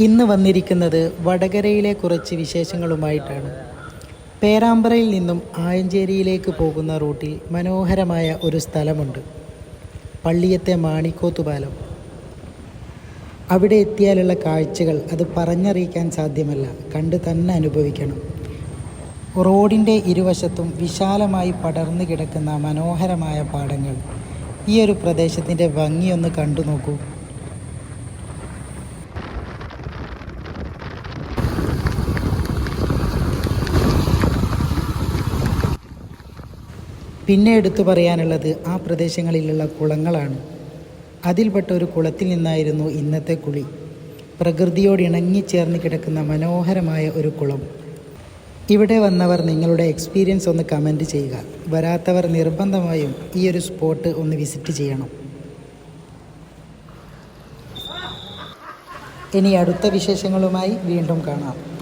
ഇന്ന് വന്നിരിക്കുന്നത് വടകരയിലെ കുറച്ച് വിശേഷങ്ങളുമായിട്ടാണ്. പേരാമ്പ്രയിൽ നിന്നും ആയഞ്ചേരിയിലേക്ക് പോകുന്ന റൂട്ടിൽ മനോഹരമായ ഒരു സ്ഥലമുണ്ട്. പള്ളിയത്തെ മാണിക്കോത്തുപാലം അവിടെ എത്തിയാലുള്ള കാഴ്ചകൾ അത് പറഞ്ഞറിയിക്കാൻ സാധ്യമല്ല. കണ്ട് തന്നെ അനുഭവിക്കണം. റോഡിന്റെ ഇരുവശത്തും വിശാലമായി പടർന്നു കിടക്കുന്ന മനോഹരമായ പാടങ്ങൾ. ഈ ഒരു പ്രദേശത്തിന്റെ ഭംഗിയൊന്ന് കണ്ടു നോക്കൂ. പിന്നെ എടുത്തു പറയാനുള്ളത് ആ പ്രദേശങ്ങളിലുള്ള കുളങ്ങളാണ്. അതിൽപ്പെട്ട ഒരു കുളത്തിൽ നിന്നായിരുന്നു ഇന്നത്തെ കുളി. പ്രകൃതിയോട് ഇണങ്ങിച്ചേർന്ന് കിടക്കുന്ന മനോഹരമായ ഒരു കുളം. ഇവിടെ വന്നവർ നിങ്ങളുടെ എക്സ്പീരിയൻസ് ഒന്ന് കമന്റ് ചെയ്യുക. വരാത്തവർ നിർബന്ധമായും ഈ ഒരു സ്പോട്ട് ഒന്ന് വിസിറ്റ് ചെയ്യണം. ഇനി അടുത്ത വിശേഷങ്ങളുമായി വീണ്ടും കാണാം.